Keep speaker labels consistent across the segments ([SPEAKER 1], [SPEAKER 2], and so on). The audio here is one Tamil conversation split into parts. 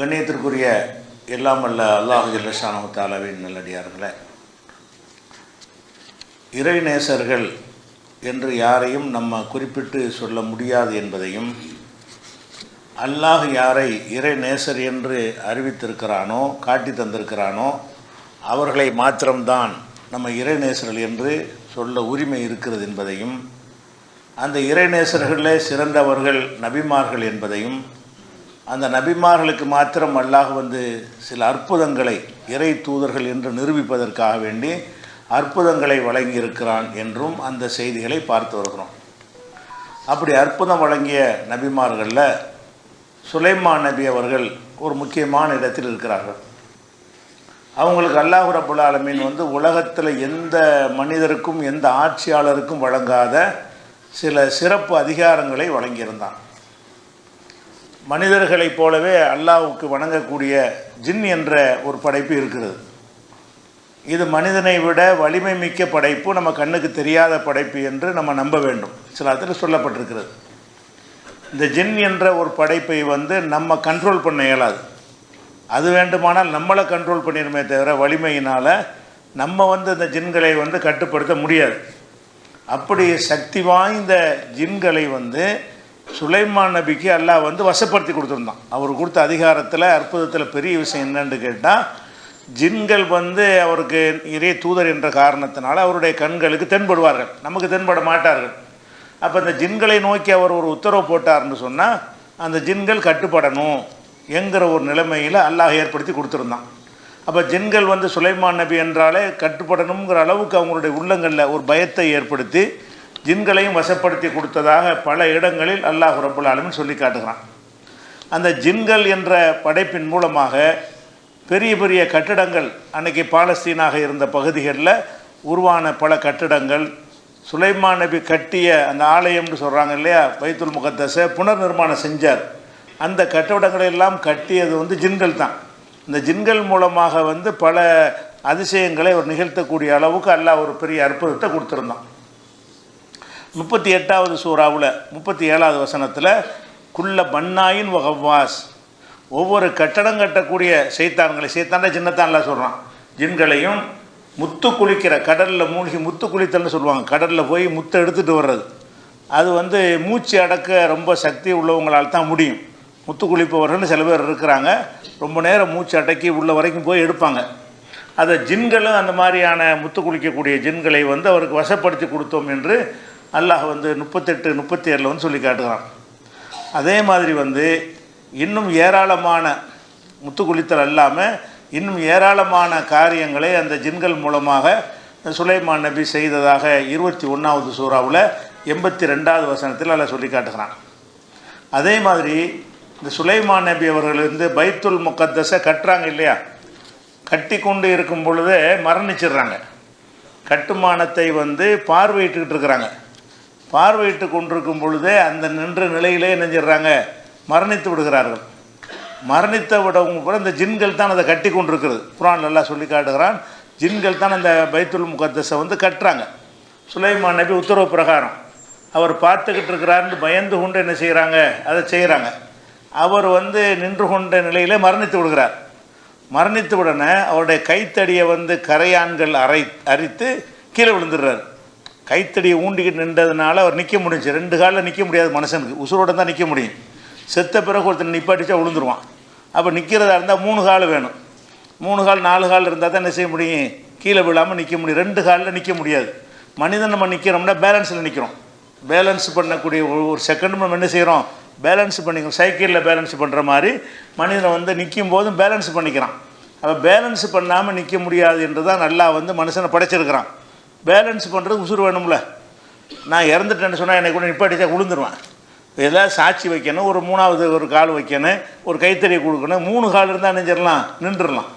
[SPEAKER 1] கண்ணியத்திற்குரிய எல்லாம் அல்ல அல்லாஹு ஜல்லஷானு தாலாவின் நல்லடியார்களே. இறைநேசர்கள் என்று யாரையும் நம்ம குறிப்பிட்டு சொல்ல முடியாது என்பதையும் அல்லாஹ் யாரை இறைநேசர் என்று அறிவித்திருக்கிறானோ காட்டி தந்திருக்கிறானோ அவர்களை மாத்திரம்தான் நம்ம இறைநேசர்கள் என்று சொல்ல உரிமை இருக்கிறது என்பதையும் அந்த இறைநேசர்களிலே சிறந்தவர்கள் நபிமார்கள் என்பதையும் அந்த நபிமார்களுக்கு மாத்திரம் அல்லாஹ் வந்து சில அற்புதங்களை இறை தூதர்கள் என்று நிரூபிப்பதற்காக வேண்டி அற்புதங்களை வழங்கியிருக்கிறான் என்றும் அந்த செய்திகளை பார்த்து வருகிறோம். அப்படி அற்புதம் வழங்கிய நபிமார்களில் சுலைமான் நபி அவர்கள் ஒரு முக்கியமான இடத்தில் இருக்கிறார்கள். அவங்களுக்கு அல்லாஹ் ரபுல் ஆலமீன் வந்து உலகத்தில் எந்த மனிதருக்கும் எந்த ஆட்சியாளருக்கும் வழங்காத சில சிறப்பு அதிகாரங்களை வழங்கியிருந்தான். மனிதர்களைப் போலவே அல்லாவுக்கு வணங்கக்கூடிய ஜின் என்ற ஒரு படைப்பு இருக்கிறது. இது மனிதனை விட வலிமை மிக்க படைப்பு நம்ம கண்ணுக்கு தெரியாத படைப்பு என்று நம்ம நம்ப வேண்டும். சில இடத்துல சொல்லப்பட்டிருக்கிறது. இந்த ஜின் என்ற ஒரு படைப்பை வந்து நம்ம கண்ட்ரோல் பண்ண இயலாது. அது வேண்டுமானால் நம்மளை கண்ட்ரோல் பண்ணிடுமே தவிர வலிமையினால் நம்ம வந்து இந்த ஜின்களை வந்து கட்டுப்படுத்த முடியாது. அப்படி சக்தி வாய்ந்த ஜின்களை வந்து சுலைமான் நபிக்கு அல்லாஹ் வந்து வசப்படுத்தி கொடுத்துருந்தான். அவர் கொடுத்த அதிகாரத்தில் அற்புதத்தில் பெரிய விஷயம் என்னன்னு கேட்டால் ஜின்கள் வந்து அவருக்கு இறை தூதர் என்ற காரணத்தினால அவருடைய கண்களுக்கு தென்படுவார்கள். நமக்கு தென்பட மாட்டார்கள். அப்போ இந்த ஜின்களை நோக்கி அவர் ஒரு உத்தரவு போட்டார்னு சொன்னால் அந்த ஜின்கள் கட்டுப்படணும் என்கிற ஒரு நிலைமையில் அல்லாஹ் ஏற்படுத்தி கொடுத்துருந்தான். அப்போ ஜின்கள் வந்து சுலைமான் நபி என்றாலே கட்டுப்படணுங்கிற அளவுக்கு அவங்களுடைய உள்ளங்களில் ஒரு பயத்தை ஏற்படுத்தி ஜின்களையும் வசப்படுத்தி கொடுத்ததாக பல இடங்களில் அல்லாஹ் ரபுல் ஆலமின் சொல்லி காட்டுகிறான். அந்த ஜின்கள் என்ற படைப்பின் மூலமாக பெரிய பெரிய கட்டிடங்கள் அன்னைக்கு பாலஸ்தீனாக இருந்த பகுதிகளில் உருவான பல கட்டிடங்கள் சுலைமான் நபி கட்டிய அந்த ஆலயம்னு சொல்கிறாங்க இல்லையா பைத்துல் முகத்தசை புனர் நிர்மாணம் செஞ்சார். அந்த கட்டிடங்களை எல்லாம் கட்டியது வந்து ஜின்கள் தான். இந்த ஜின்கள் மூலமாக வந்து பல அதிசயங்களை ஒரு நிகழ்த்தக்கூடிய அளவுக்கு அல்லாஹ் ஒரு பெரிய அற்புதத்தை கொடுத்துருந்தான். முப்பத்தி எட்டாவது சூறாவில் முப்பத்தி ஏழாவது வசனத்தில் குள்ள பன்னாயின் வகவாஸ் ஒவ்வொரு கட்டடம் கட்டக்கூடிய செய்தான்களை செய்தாண்ட சின்னத்தான்ல சொல்கிறான் ஜின்களையும் முத்து குளிக்கிற கடலில் மூழ்கி முத்து குளித்தல்னு சொல்லுவாங்க. கடலில் போய் முத்தை எடுத்துகிட்டு வர்றது. அது வந்து மூச்சு அடக்க ரொம்ப சக்தி உள்ளவங்களால் தான் முடியும். முத்து குளிப்பவர்கள்னு சில பேர் இருக்கிறாங்க. ரொம்ப நேரம் மூச்சு அடக்கி உள்ள வரைக்கும் போய் எடுப்பாங்க. அதை ஜின்களும் அந்த மாதிரியான முத்து குளிக்கக்கூடிய ஜின்களை வந்து அவருக்கு வசப்படுத்தி கொடுத்தோம் என்று அல்லாஹ் வந்து முப்பத்தெட்டு முப்பத்தி ஏழில் வந்து சொல்லி காட்டுகிறான் அதே மாதிரி வந்து இன்னும் ஏராளமான முத்து குளித்தல் அல்லாமல் இன்னும் ஏராளமான காரியங்களை அந்த ஜின்கள் மூலமாக சுலைமான் நபி செய்ததாக இருபத்தி ஒன்றாவது சூறாவில் எண்பத்தி ரெண்டாவது வசனத்தில் அதில் சொல்லி காட்டுகிறான். அதே மாதிரி இந்த சுலைமான் நபி அவர்கள் வந்து பைத்துல் முக்கத்தஸை கட்டுறாங்க இல்லையா? கட்டி கொண்டு இருக்கும் பொழுதே மரணிச்சிடுறாங்க. கட்டுமானத்தை வந்து பார்வையிட்டுக்கிட்டு இருக்கிறாங்க. பார்வையிட்டு கொண்டிருக்கும் பொழுதே அந்த நின்ற நிலையிலே செய்கிறாங்க மரணித்து விடுகிறார்கள். மரணித்த விடவங்க கூட இந்த ஜின்கள் தான் அதை கட்டி கொண்டிருக்கிறது. குரான் நல்லா சொல்லி காட்டுகிறான். ஜின்கள் தான் அந்த பைத்துல் முகத்தஸை வந்து கட்டுறாங்க. சுலைமான் நபி உத்தரவு பிரகாரம் அவர் பார்த்துக்கிட்டு இருக்கிறாருன்னு பயந்து கொண்டு என்ன செய்கிறாங்க அதை செய்கிறாங்க அவர் வந்து நின்று கொண்ட நிலையிலே மரணித்து விடுகிறார். மரணித்த உடனே அவருடைய கைத்தடியை வந்து கரையான்கள் அரை அரித்து கீழே விழுந்துடுறாரு. கைத்தடியை ஊண்டிக்கிட்டு நின்றதுனால அவர் நிற்க முடிஞ்சு. ரெண்டு காலில் நிற்க முடியாது மனுஷனுக்கு. உசுரோட தான் நிற்க முடியும். செத்த பிறகு ஒருத்தர் நிப்பாட்டிச்சா விழுந்துருவான் அப்போ நிற்கிறதா இருந்தால் மூணு கால் வேணும். மூணு கால் நாலு கால் இருந்தால் தான் என்ன செய்ய முடியும்? கீழே விழாமல் நிற்க முடியும். ரெண்டு காலில் நிற்க முடியாது. மனிதன் நம்ம நிற்கிறோம்னா பேலன்ஸில் நிற்கிறோம் பேலன்ஸ் பண்ணக்கூடிய ஒரு ஒரு செகண்ட் நம்ம என்ன செய்கிறோம் பேலன்ஸ் பண்ணிக்கிறோம். சைக்கிளில் பேலன்ஸ் பண்ணுற மாதிரி மனிதனை வந்து நிற்கும் போதும் பேலன்ஸ் பண்ணிக்கிறான். அப்போ பேலன்ஸ் பண்ணாமல் நிற்க முடியாது என்று தான் நல்லா வந்து மனுஷனை படைச்சிருக்கிறான். பேலன்ஸ் பண்ணுறது உசுறு வேணும்ல. நான் இறந்துட்டேன்னு சொன்னால் என்னை கூட நிப்பாட்டிச்சா விழுந்துருவேன் ஏதாவது சாட்சி வைக்கணும் ஒரு மூணாவது ஒரு கால் வைக்கணும் ஒரு கைத்தறி கொடுக்கணும் மூணு கால் இருந்தால் நினைஞ்சிடலாம் நின்றுடலாம்.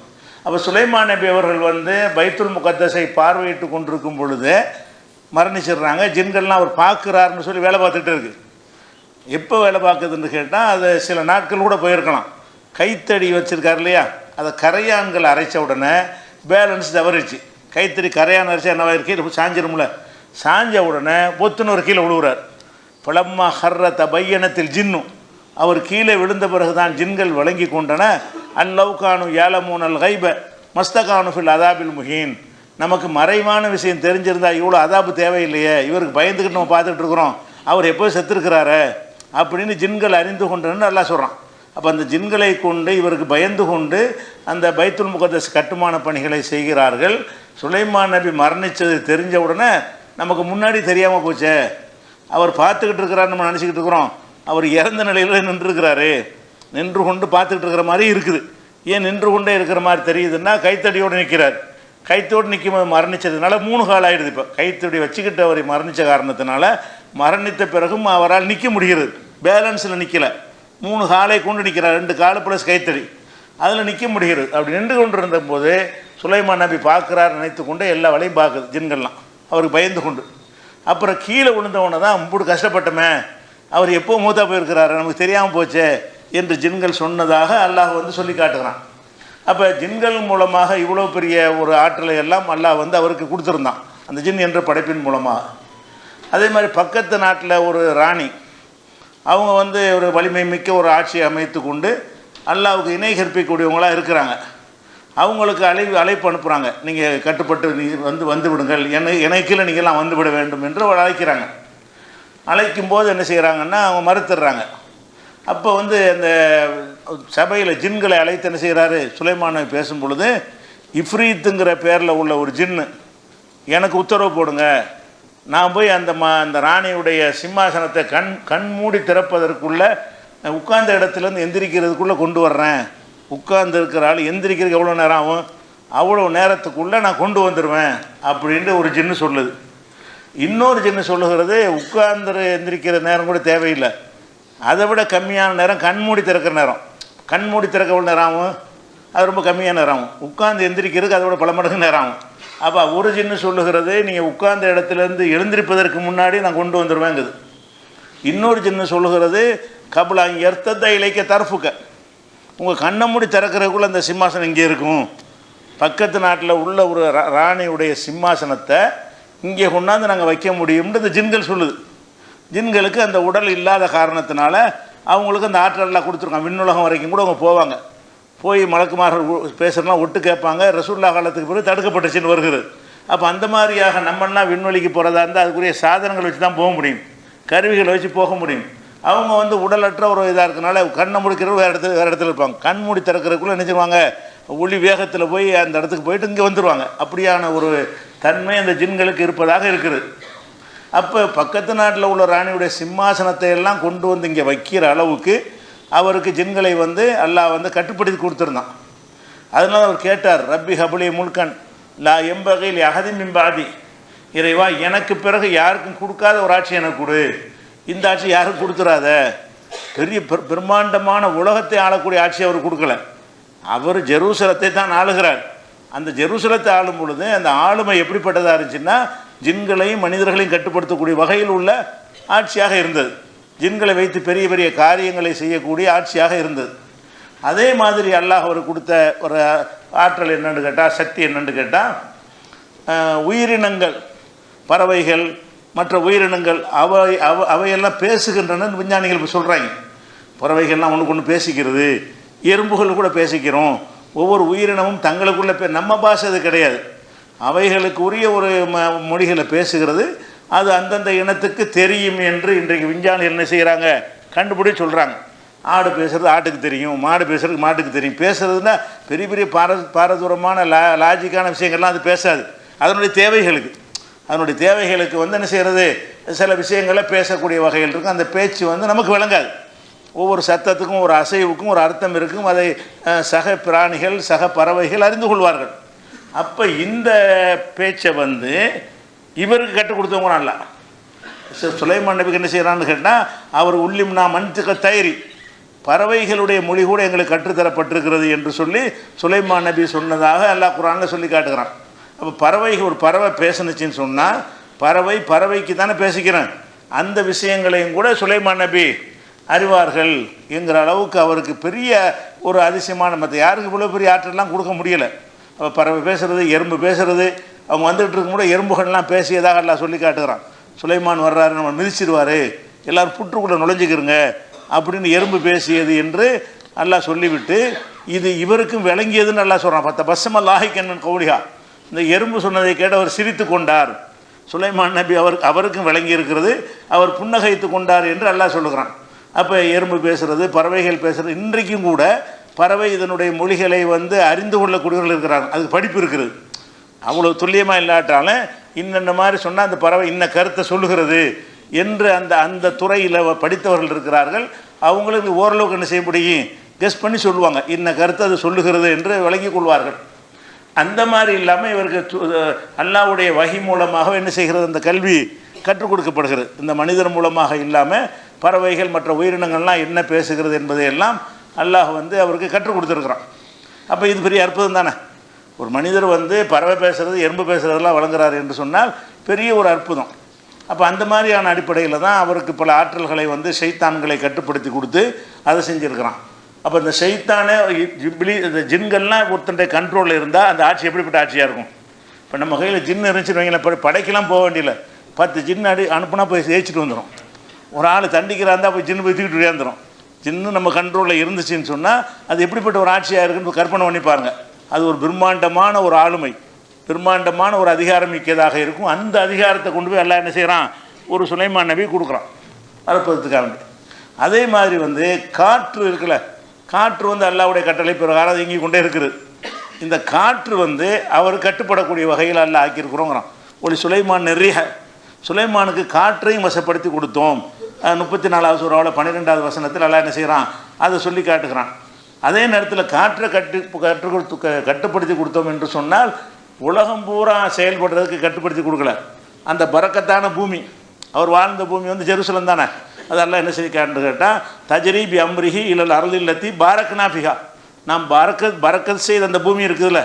[SPEAKER 1] அப்போ சுலைமான் நபி அவர்கள் வந்து பைத்துல் முகத்தஸை பார்வையிட்டு கொண்டிருக்கும் பொழுது மரணிச்சிடுறாங்க. ஜின்கள்லாம் அவர் பார்க்குறாருன்னு சொல்லி வேலை பார்த்துட்டு இருக்கு. எப்போ வேலை பார்க்குதுன்னு கேட்டால் அது சில நாட்கள் கூட போயிருக்கலாம். கைத்தடி வச்சுருக்கார் இல்லையா? அதை கரையான்கள் அரைச்ச உடனே பேலன்ஸ் தவறிச்சு. கைத்தறி கரையான அரிசி என்னவா இருக்கு சாஞ்சிரும்ல? சாஞ்ச உடனே பொத்துன்னு ஒரு கீழே விழுவுறார். பழம்மா ஹர்ர தபையனத்தில் ஜின்னும் அவர் கீழே விழுந்த பிறகுதான் ஜின்கள் வழங்கி கொண்டன. அல்லவுகானு ஏலமூனல் கைப மஸ்தகானு ஃபில் அதாபில் முஹீன். நமக்கு மறைவான விஷயம் தெரிஞ்சிருந்தா இவ்வளோ அதாபு தேவையில்லையே. இவருக்கு பயந்துக்கிட்டு நம்ம பார்த்துட்டு இருக்கிறோம். அவர் எப்போ செத்துருக்கிறாரு? அப்படின்னு ஜின்கள் அறிந்து கொண்டன்னு நல்லா சொல்கிறான் அப்போ அந்த ஜின்களை கொண்டு இவருக்கு பயந்து கொண்டு அந்த பைத்துல் முகத்தஸ் கட்டுமான பணிகளை செய்கிறார்கள். சுலைமான் நபி மரணித்தது தெரிஞ்ச உடனே நமக்கு முன்னாடி தெரியாமல் போச்சே. அவர் பார்த்துக்கிட்டு இருக்கிறார் நம்ம நினச்சிக்கிட்டு இருக்கிறோம். அவர் இறந்த நிலையில் நின்றுருக்கிறாரு. நின்று கொண்டு பார்த்துக்கிட்டு இருக்கிற மாதிரி இருக்குது. ஏன் நின்று கொண்டே இருக்கிற மாதிரி தெரியுதுன்னா கைத்தடியோடு நிற்கிறார். கைத்தோடு நிற்கும் போது மரணித்ததுனால மூணு கால் ஆயிடுது இப்போ. கைத்தடி வச்சுக்கிட்டு அவர் மரணித்த காரணத்தினால மரணித்த பிறகும் அவரால் நிற்க முடிகிறது. பேலன்ஸில் நிற்கலை மூணு காலை கொண்டு நிற்கிறார் ரெண்டு காலு ப்ளஸ் கைத்தறி. அதில் நிற்க முடிகிறது. அப்படி நின்று கொண்டு இருந்தபோது சுலைமான் நபி பார்க்குறார் நினைத்து கொண்டு எல்லா வேலையும் பார்க்குது ஜின்கள்லாம். அவருக்கு பயந்து கொண்டு. அப்புறம் கீழே விழுந்தவனை தான் மும்புடு கஷ்டப்பட்டமே. அவர் எப்போ மூத்தா போயிருக்கிறாரு? நமக்கு தெரியாமல் போச்சே என்று ஜின்கள் சொன்னதாக அல்லாஹ் வந்து சொல்லி காட்டுகிறான். அப்போ ஜின்கள் மூலமாக இவ்வளோ பெரிய ஒரு ஆற்றலை எல்லாம் அல்லாஹ் வந்து அவருக்கு கொடுத்துருந்தான். அந்த ஜின் என்ற படைப்பின் மூலமாக. அதே மாதிரி பக்கத்து நாட்டில் ஒரு ராணி அவங்க வந்து ஒரு வலிமை மிக்க ஒரு ஆட்சியை அமைத்து கொண்டு அல்லாவுக்கு இணை கற்பிக்கக்கூடியவங்களாக இருக்கிறாங்க. அவங்களுக்கு அழைப்பு அழைப்பு அனுப்புகிறாங்க நீங்கள் கட்டுப்பட்டு நீ வந்து வந்து விடுங்கள். என்னை இணைக்கில் நீங்கள்லாம் வந்து விட வேண்டும் என்று அவளை அழைக்கிறாங்க. அழைக்கும் போது என்ன செய்கிறாங்கன்னா அவங்க மறுத்துடுறாங்க. அப்போ வந்து அந்த சபையில் ஜின்களை அழைத்து என்ன செய்கிறாரு சுலைமான பேசும் பொழுது இஃப்ரீத்துங்கிற பேரில் உள்ள ஒரு ஜின்னு எனக்கு உத்தரவு போடுங்க. நான் போய் அந்த மா அந்த ராணியுடைய சிம்மாசனத்தை கண் கண் மூடி திறப்பதற்குள்ள உட்கார்ந்த இடத்துலேருந்து எந்திரிக்கிறதுக்குள்ளே கொண்டு வர்றேன். உட்கார்ந்து இருக்கிற ஆள் எந்திரிக்கிறதுக்கு எவ்வளோ நேரம் ஆகும்? அவ்வளோ நேரத்துக்குள்ளே நான் கொண்டு வந்துடுவேன் அப்படின்ட்டு ஒரு ஜின்னு சொல்லுது. இன்னொரு ஜின்னு சொல்லுகிறது உட்கார்ந்து எந்திரிக்கிற நேரம் கூட தேவையில்லை. அதை விட கம்மியான நேரம் கண்மூடி திறக்கிற நேரம். கண்மூடி திறக்க எவ்வளோ நேரம் ஆகும்? அது ரொம்ப கம்மியான நேரம் ஆகும். உட்கார்ந்து எந்திரிக்கிறதுக்கு அதை விட பல மடங்கு நேரம் ஆகும். அப்போ ஒரு ஜின்னு சொல்லுகிறது நீங்கள் உட்கார்ந்த இடத்துலேருந்து எழுந்திருப்பதற்கு முன்னாடி நான் கொண்டு வந்துடுவேங்குது இன்னொரு ஜின்னு சொல்லுகிறது கபலா எர்த்தத்தை இலைக்க தரப்புக்க. உங்கள் கண்ணை மூடி திறக்கிறதுக்குள்ளே அந்த சிம்மாசனம் இங்கே இருக்கும். பக்கத்து நாட்டில் உள்ள ஒரு ரா- ராணியுடைய சிம்மாசனத்தை இங்கே கொண்டாந்து நாங்கள் வைக்க முடியும்னு இந்த ஜின்கள் சொல்லுது. ஜின்களுக்கு அந்த உடல் இல்லாத காரணத்தினால அவங்களுக்கு அந்த ஆற்றலாம் கொடுத்துருக்காங்க. விண்ணுலகம் வரைக்கும் கூட அவங்க போவாங்க. போய் மலக்குமார்கள் பேசுகிறனா ஒட்டு கேட்பாங்க. ரசூல்லா காலத்துக்கு பிறகு தடுக்கப்பட்டுச்சுன்னு வருகிறது. அப்போ அந்த மாதிரியாக நம்மளாம் விண்வெளிக்கு போகிறதா இருந்தால் அதுக்குரிய சாதனங்கள் வச்சு தான் போக முடியும். கருவிகளை வச்சு போக முடியும். அவங்க வந்து உடலற்ற ஒரு இதாக இருக்கனால கண்ணை முடிக்கிறது வேறு இடத்துல வேறு இடத்துல இருப்பாங்க. கண் மூடி திறக்கிறதுக்குள்ளே நினைச்சிருவாங்க ஒளி வேகத்தில் போய் அந்த இடத்துக்கு போயிட்டு இங்கே வந்துடுவாங்க அப்படியான ஒரு தன்மை அந்த ஜின்களுக்கு இருப்பதாக இருக்குது. அப்போ பக்கத்து நாட்டில் உள்ள ராணியுடைய சிம்மாசனத்தை எல்லாம் கொண்டு வந்து இங்கே வைக்கிற அளவுக்கு அவருக்கு ஜின்களை வந்து அல்லாஹ் வந்து கட்டுப்படுத்தி கொடுத்துருந்தான். அதனால் அவர் கேட்டார் ரப்பி ஹபுலி முல்கன் லா எம்பகையில் அகதி மிம்பாதி இறைவா எனக்கு பிறகு யாருக்கும் கொடுக்காத ஒரு ஆட்சி எனக்கு கொடு. இந்த ஆட்சி யாருக்கும் கொடுத்துடாத பெரிய பிரம்மாண்டமான உலகத்தை ஆளக்கூடிய ஆட்சி அவர் கொடுக்கல. அவர் ஜெருசலத்தை தான் ஆளுகிறார். அந்த ஜெருசலத்தை ஆளும் பொழுது அந்த ஆளுமை எப்படிப்பட்டதாக இருந்துச்சுன்னா ஜின்களையும் மனிதர்களையும் கட்டுப்படுத்தக்கூடிய வகையில் உள்ள ஆட்சியாக இருந்தது. ஜின்களை வைத்து பெரிய பெரிய காரியங்களை செய்யக்கூடிய ஆட்சியாக இருந்தது. அதே மாதிரி அல்லாஹ் அவர் கொடுத்த ஒரு ஆற்றல் என்னன்னு கேட்டால் சக்தி என்னென்னு கேட்டால் உயிரினங்கள் பறவைகள் மற்ற உயிரினங்கள் அவை அவ அவையெல்லாம் பேசுகின்றன விஞ்ஞானிகள் இப்போ சொல்கிறாங்க பறவைகள்லாம் ஒன்றுக்கு ஒன்று பேசிக்கிறது எறும்புகள் கூட பேசிக்கிறோம். ஒவ்வொரு உயிரினமும் தங்களுக்குள்ள பே நம்ம பாஷை அது கிடையாது. அவைகளுக்கு உரிய ஒரு ம மொழிகளை பேசுகிறது அது அந்தந்த இனத்துக்கு தெரியும் என்று இன்றைக்கு விஞ்ஞானிகள் என்ன செய்கிறாங்க கண்டுபிடிச்சு சொல்கிறாங்க ஆடு பேசுகிறது ஆட்டுக்கு தெரியும் மாடு பேசுறதுக்கு மாட்டுக்கு தெரியும். பேசுறதுன்னா பெரிய பெரிய பார பாரதூரமான லா லாஜிக்கான விஷயங்கள்லாம் அது பேசாது. அதனுடைய தேவைகளுக்கு. அதனுடைய தேவைகளுக்கு வந்து என்ன செய்கிறது சில விஷயங்களை பேசக்கூடிய வகையில் இருக்கும். அந்த பேச்சு வந்து நமக்கு விளங்காது. ஒவ்வொரு சத்தத்துக்கும் ஒரு அசைவுக்கும் ஒரு அர்த்தம் இருக்கும். அதை சக பிராணிகள் சக பறவைகள் அறிந்து கொள்வார்கள். அப்போ இந்த பேச்சை வந்து இவருக்கு கற்றுக் கொடுத்தவங்க நல்லா சுலைமான் நபிக்கு என்ன செய்கிறான்னு கேட்டால் அவர் உள்ளிம் நான் மன்துக்க தயிரி. பறவைகளுடைய மொழி கூட எங்களுக்கு கற்றுத்தரப்பட்டிருக்கிறது என்று சொல்லி சுலைமான் நபி சொன்னதாக அல்லாஹ் குரானில் சொல்லி காட்டுகிறான். அப்போ பறவைகள் ஒரு பறவை பேசுனுச்சின்னு சொன்னால் பறவை பறவைக்கு தானே பேசிக்கிறேன். அந்த விஷயங்களையும் கூட சுலைமான் நபி அறிவார்கள் என்கிற அளவுக்கு அவருக்கு பெரிய ஒரு அதிசயமான மற்ற யாருக்கு இவ்வளோ பெரிய ஆற்றல்லாம் கொடுக்க முடியலை. அப்போ பறவை பேசுகிறது எறும்பு பேசுகிறது அவங்க வந்துகிட்டு இருக்கும்போது எறும்புகள்லாம் பேசியதாக எல்லாம் சொல்லி காட்டுகிறான். சுலைமான் வர்றாரு நம்ம மிதிச்சிருவார் எல்லாரும் புற்றுக்குள்ளே நுழைஞ்சிக்கிறங்க அப்படின்னு எறும்பு பேசியது என்று நல்லா சொல்லிவிட்டு இது இவருக்கும் விளங்கியதுன்னு நல்லா சொல்கிறான் பத்த பஸ்ஸம லாஹிக்கண்ணன் கௌலிகா இந்த எறும்பு சொன்னதை கேட்டு அவர் சிரித்து கொண்டார். சுலைமான் நபி அவருக்கு அவருக்கும் விளங்கி இருக்கிறது அவர் புன்னகைத்து கொண்டார் என்று நல்லா சொல்லுகிறான். அப்போ எறும்பு பேசுகிறது பறவைகள் பேசுகிறது இன்றைக்கும் கூட பறவை இதனுடைய மொழிகளை வந்து அறிந்து கொள்ளக்கூடியவர்கள் இருக்கிறாங்க அதுக்கு படிப்பு இருக்குது. அவ்வளோ துல்லியமாக இல்லாட்டாலும் இன்னென்ன மாதிரி சொன்னால் அந்த பறவை இன்ன கருத்தை சொல்லுகிறது என்று அந்த அந்த துறையில் படித்தவர்கள் இருக்கிறார்கள். அவங்களுக்கு ஓரளவுக்கு என்ன செய்ய முடியும்? கெஸ் பண்ணி சொல்லுவாங்க. இன்ன கருத்தை அது சொல்லுகிறது என்று விளங்கிக் கொள்வார்கள். அந்த மாதிரி இல்லாமல் இவருக்கு அல்லாவுடைய வகை மூலமாக என்ன செய்கிறது? அந்த கல்வி கற்றுக் கொடுக்கப்படுகிறது. இந்த மனிதர் மூலமாக இல்லாமல் பறவைகள் மற்ற உயிரினங்கள்லாம் என்ன பேசுகிறது என்பதையெல்லாம் அல்லாஹ் வந்து அவருக்கு கற்றுக் கொடுத்துருக்குறான். அப்போ இது பெரிய அற்புதம் தானே? ஒரு மனிதர் வந்து பறவை பேசுறது எறும்பு பேசுகிறதெல்லாம் வழங்குறாரு என்று சொன்னால் பெரிய ஒரு அற்புதம். அப்போ அந்த மாதிரியான அடிப்படையில் தான் அவருக்கு பல ஆற்றல்களை வந்து ஷைத்தான்களை கட்டுப்படுத்தி கொடுத்து அதை செஞ்சுருக்கிறான். அப்போ இந்த ஷைத்தானே ஜிப்ளி இந்த ஜின்கள்லாம் ஒருத்தன்டைய கண்ட்ரோலில் இருந்தால் அந்த ஆட்சி எப்படிப்பட்ட ஆட்சியாக இருக்கும்? இப்போ நம்ம கையில் ஜின்னு இருந்துச்சுன்னு வைங்களேன் இப்போ படைக்கெல்லாம் போக வேண்டியதில்லை. பத்து ஜின்னு அடி அனுப்புனா போய் ஜெயிச்சுட்டு வந்துடும் ஒரு ஆள் தண்டிக்கிறாந்தா போய் ஜின்னு போய் தூக்கிட்டு விளையாந்துடும் ஜின்னு நம்ம கண்ட்ரோலில் இருந்துச்சுன்னு சொன்னால் அது எப்படிப்பட்ட ஒரு ஆட்சியாக இருக்குன்னு கற்பனை பண்ணி பாருங்கள் அது ஒரு பிரம்மாண்டமான ஒரு ஆளுமை. பிரம்மாண்டமான ஒரு அதிகாரம் மிக்கதாக இருக்கும். அந்த அதிகாரத்தை கொண்டு போய் எல்லாம் என்ன செய்கிறான் ஒரு சுலைமான் நபி கொடுக்குறான். அற்புதத்துக்காக அதே மாதிரி வந்து காற்று இருக்குல்ல காற்று வந்து அல்லாவுடைய கட்டளை பிரகாரம் அது இங்கே கொண்டே இருக்குது. இந்த காற்று வந்து அவர் கட்டுப்படக்கூடிய வகையில் அல்ல ஆக்கியிருக்கிறோங்கிறான். ஒரு சுலைமான் நிறைய சுலைமானுக்கு காற்றையும் வசப்படுத்தி கொடுத்தோம். முப்பத்தி நாலாவது சூறாவில் பன்னிரெண்டாவது வசனத்தில் எல்லாம் என்ன செய்கிறான் அதை சொல்லி காட்டுகிறான். அதே நேரத்தில் காற்றை கட்டு கற்று கொடுத்து க- கட்டுப்படுத்தி கொடுத்தோம் என்று சொன்னால் உலகம் பூரா செயல்படுறதுக்கு கட்டுப்படுத்தி கொடுக்கல. அந்த பறக்கத்தான பூமி அவர் வாழ்ந்த பூமி வந்து ஜெருசலம் தானே? அதெல்லாம் என்ன செய்ய கேட்டால் தஜரீபி அம்ரிஹி இல்லத்தி பாரக் பாரக்னாபிகா நாம் பறக்க பறக்கத் செய்த அந்த பூமி இருக்குதுல்ல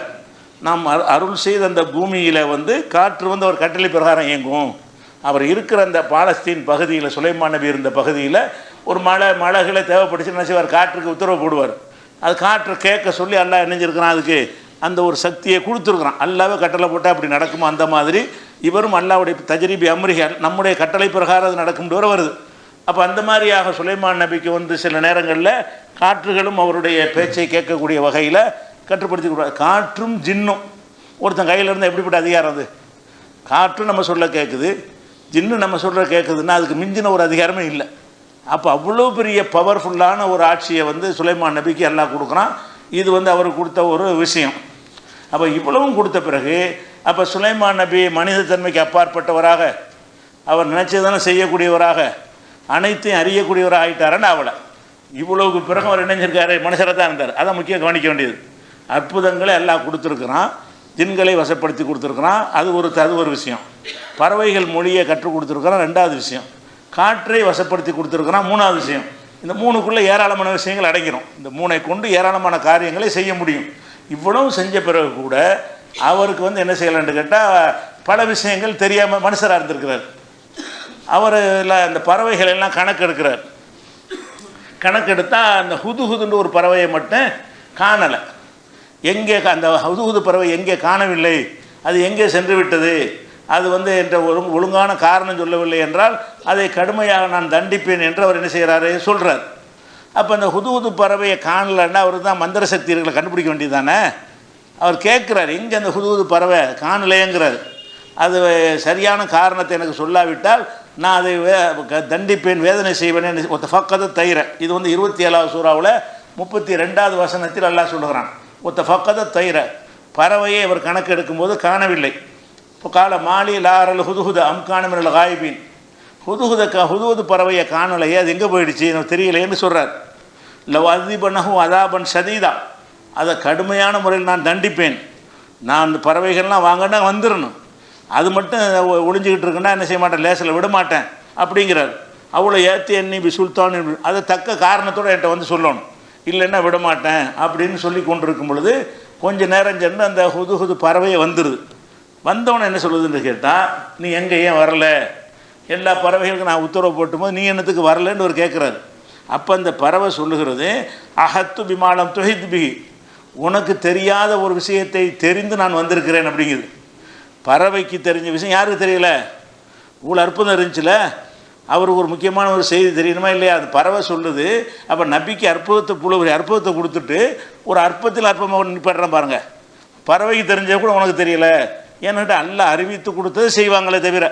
[SPEAKER 1] நாம் அரு- அருள் செய்த அந்த பூமியில் வந்து காற்று வந்து அவர் கட்டளை பிரகாரம் இயங்கும். அவர் இருக்கிற அந்த பாலஸ்தீன் பகுதியில் சுலைமான் நபி இருந்த பகுதியில் ஒரு மழை மழைகளை தேவைப்படுச்சு என்ன செய்வார் காற்றுக்கு உத்தரவு போடுவார். அது காற்று கேட்க சொல்லி அல்லாஹ் இணைஞ்சிருக்கிறான். அதுக்கு அந்த ஒரு சக்தியை கொடுத்துருக்குறான். அல்லாவே கட்டளை போட்டால் அப்படி நடக்குமோ அந்த மாதிரி இவரும் அல்லாவுடைய தஜரிபி அம்ரிகள் நம்முடைய கட்டளை பிரகாரம் அது நடக்கும் வரை வருது. அப்போ அந்த மாதிரியாக சுலைமான் நபிக்கு வந்து சில நேரங்களில் காற்றுகளும் அவருடைய பேச்சை கேட்கக்கூடிய வகையில் கட்டுப்படுத்தி கொடுப்பார். காற்றும் ஜின்னும். ஒருத்தன் கையில் எப்படிப்பட்ட அதிகாரம் அது? காற்று நம்ம சொல்ல கேட்குது ஜின்னு நம்ம சொல்ல கேட்குதுன்னா அதுக்கு மிஞ்சின ஒரு அதிகாரமே இல்லை. அப்போ அவ்வளோ பெரிய பவர்ஃபுல்லான ஒரு ஆட்சியை வந்து சுலைமான் நபிக்கு எல்லாம் கொடுக்குறான். இது வந்து அவருக்கு கொடுத்த ஒரு விஷயம். அப்போ இவ்வளவும் கொடுத்த பிறகு அப்போ சுலைமான் நபி மனித தன்மைக்கு அப்பாற்பட்டவராக அவர் நினச்சதானே செய்யக்கூடியவராக அனைத்தையும் அறியக்கூடியவராக ஆகிட்டாரன்னு அவளை இவ்வளவுக்கு பிறகு அவர் இணைஞ்சிருக்காரு மனுஷராக தான் இருந்தார். அதான் முக்கியம் கவனிக்க வேண்டியது. அற்புதங்களை எல்லாம் கொடுத்துருக்குறான் திண்களை வசப்படுத்தி கொடுத்துருக்குறான். அது ஒரு அது ஒரு விஷயம். பறவைகள் மொழியை கற்றுக் கொடுத்துருக்குறான் ரெண்டாவது விஷயம். காற்றை வசப்படுத்தி கொடுத்துருக்குறான் மூணாவது விஷயம். இந்த மூணுக்குள்ளே ஏராளமான விஷயங்கள் அடங்கிடும் இந்த மூணை கொண்டு ஏராளமான காரியங்களை செய்ய முடியும். இவ்வளவு செஞ்ச பிறகு கூட அவருக்கு வந்து என்ன செய்யலான்னு கேட்டால் பல விஷயங்கள் தெரியாமல் மனுஷராக இருந்திருக்கிறார். அவர் அந்த பறவைகள் எல்லாம் கணக்கு எடுக்கிறார் கணக்கெடுத்தால் அந்த ஹுது ஹுதுன்னு ஒரு பறவையை மட்டும் காணலை. எங்கே கா- அந்த ஹுது ஹுது பறவை எங்கே காணவில்லை? அது எங்கே சென்று விட்டது? அது வந்து என்ற ஒரு ஒழுங்கான காரணம் சொல்லவில்லை என்றால் அதை கடுமையாக நான் தண்டிப்பேன் என்று அவர் என்ன செய்கிறாரு? சொல்கிறார் அப்போ அந்த ஹுது பறவையை காணலன்னா அவர் தான் மந்திர சக்தி கண்டுபிடிக்க கண்டுபிடிக்க வேண்டியதானே அவர் கேட்குறாரு இங்கே அந்த ஹுது பறவை? காணலையேங்கிறார். அது சரியான காரணத்தை எனக்கு சொல்லாவிட்டால் நான் அதை வே தண்டிப்பேன் வேதனை செய்வேன் ஒத்த ஃபக்கத தயிர. இது வந்து இருபத்தி ஏழாவது சூறாவில் முப்பத்தி ரெண்டாவது வசனத்தில் எல்லாம் சொல்லுகிறான். ஒத்த ஃபக்கத தயிர. பறவையை அவர் கணக்கு எடுக்கும்போது காணவில்லை. இப்போ கால மாலி லாரல் ஹுதுஹுத அம்கானமிரல் காய்பின் ஹுதுஹுத க ஹுதுஹுது பறவையை காணலையே அது எங்கே போயிடுச்சு? எனக்கு தெரியலையேன்னு சொல்கிறார் இல்லை அதிபனகும் அதாபன் சதீதா அதை கடுமையான முறையில் நான் தண்டிப்பேன். நான் அந்த பறவைகள்லாம் வாங்கினா வந்துடணும் அது மட்டும் ஒ- இருக்குன்னா என்ன செய்ய மாட்டேன்? லேசில் விட மாட்டேன். அப்படிங்கிறார். அவ்வளோ ஏற்றி எண்ணி பி சுல்தான் அதை தக்க காரணத்தோடு என்கிட்ட வந்து சொல்லணும். இல்லைன்னா விட மாட்டேன் அப்படின்னு சொல்லி கொண்டிருக்கும் பொழுது கொஞ்சம் நேரம் சென்று அந்த ஹுது ஹுது பறவையை வந்துடுது வந்தவனை என்ன சொல்லுதுன்னு கேட்டால் நீ எங்கே ஏன் வரல? எல்லா பறவைகளுக்கும் நான் உத்தரவு போட்டும்போது நீ என்னத்துக்கு வரலன்னு ஒரு கேட்குறாரு அப்போ அந்த பறவை சொல்லுகிறது அகத்து விமானம் தொஹித் பிகி உனக்கு தெரியாத ஒரு விஷயத்தை தெரிந்து நான் வந்திருக்கிறேன் அப்படிங்குது. பறவைக்கு தெரிஞ்ச விஷயம் யாருக்கு தெரியல? இவ்வளோ அற்புதம் இருந்துச்சுல? அவருக்கு ஒரு முக்கியமான ஒரு செய்தி தெரியணுமா இல்லையா? அது பறவை சொல்லுது. அப்போ நபிக்கு அற்புதத்தை புழு ஒரு அற்புதத்தை கொடுத்துட்டு ஒரு அற்பத்தில் அற்பமாக நிப்பாடுறேன் பாருங்கள் பறவைக்கு தெரிஞ்சால் கூட உனக்கு தெரியலை. ஏன்னுட்டு அல்ல அறிவித்து கொடுத்தது செய்வாங்களே தவிர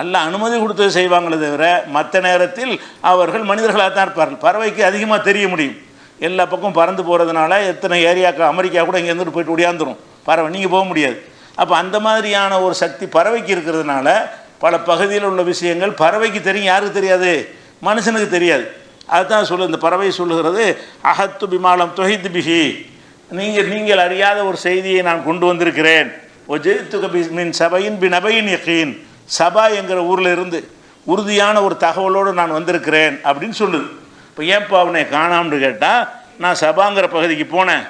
[SPEAKER 1] அல்ல அனுமதி கொடுத்தது செய்வாங்களே தவிர மற்ற நேரத்தில் அவர்கள் மனிதர்களாக தான் இருப்பார்கள். பறவைக்கு அதிகமாக தெரிய முடியும். எல்லா பக்கம் பறந்து போகிறதுனால எத்தனை ஏரியாக்கு அமெரிக்கா கூட இங்கே இருந்துட்டு போயிட்டு ஒடியாந்துரும். பறவை நீங்கள் போக முடியாது. அப்போ அந்த மாதிரியான ஒரு சக்தி பறவைக்கு இருக்கிறதுனால பல பகுதியில் உள்ள விஷயங்கள் பறவைக்கு தெரியும். யாருக்கு தெரியாது? மனுஷனுக்கு தெரியாது. அதுதான் சொல்லு இந்த பறவை சொல்லுகிறது அகத்து பிமாலம் தொஹித் பிஹி. நீங்கள் நீங்கள் அறியாத ஒரு செய்தியை நான் கொண்டு வந்திருக்கிறேன். ஒஜித்துக மின் சபையின் பினபையின் யக்கீன் சபா என்கிற ஊரில் இருந்து உறுதியான ஒரு தகவலோடு நான் வந்திருக்கிறேன் அப்படின்னு சொல்லுது. இப்போ ஏன்ப்பா அவனை காணாம்னு கேட்டால் நான் சபாங்கிற பகுதிக்கு போனேன்.